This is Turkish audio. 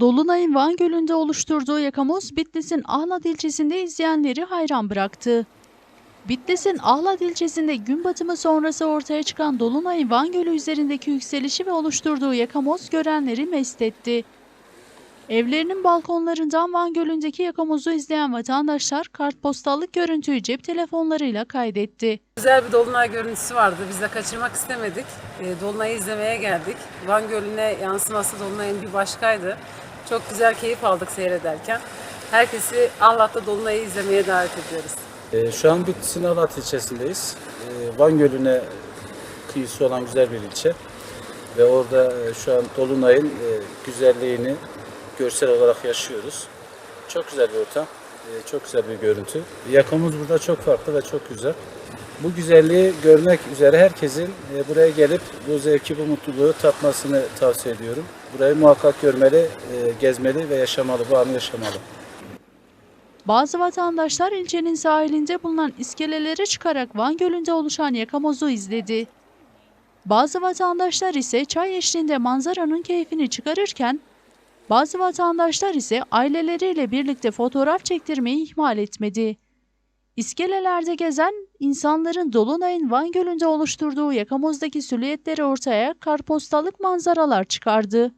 Dolunay'ın Van Gölü'nde oluşturduğu yakamoz Bitlis'in Ahlat ilçesinde izleyenleri hayran bıraktı. Bitlis'in Ahlat ilçesinde gün batımı sonrası ortaya çıkan Dolunay'ın Van Gölü üzerindeki yükselişi ve oluşturduğu yakamoz görenleri mest etti. Evlerinin balkonlarından Van Gölü'ndeki yakamozu izleyen vatandaşlar kartpostallık görüntüyü cep telefonlarıyla kaydetti. Güzel bir dolunay görüntüsü vardı. Biz de kaçırmak istemedik. E, Dolunay'ı izlemeye geldik. Van Gölü'ne yansıması Dolunay'ın bir başkaydı. Çok güzel keyif aldık seyrederken. Herkesi Allah'ta Dolunay'ı izlemeye davet ediyoruz. Ee, Şu an Bitlis'in Alat ilçesindeyiz. Ee, Van Gölü'ne kıyısı olan güzel bir ilçe. Ve orada e, şu an Dolunay'ın e, güzelliğini görsel olarak yaşıyoruz. Çok güzel bir ortam, e, çok güzel bir görüntü. Yakamız burada çok farklı ve çok güzel. Bu güzelliği görmek üzere herkesin e, buraya gelip bu zevki, bu mutluluğu tatmasını tavsiye ediyorum. Burayı muhakkak görmeli, e, gezmeli ve yaşamalı, bu anı yaşamalı. Bazı vatandaşlar ilçenin sahilinde bulunan iskelelere çıkarak Van Gölü'nde oluşan yakamozu izledi. Bazı vatandaşlar ise çay eşliğinde manzaranın keyfini çıkarırken, bazı vatandaşlar ise aileleriyle birlikte fotoğraf çektirmeyi ihmal etmedi. İskelelerde gezen insanların Dolunay'ın Van Gölü'nde oluşturduğu yakamozdaki silüetleri ortaya kartpostallık manzaralar çıkardı.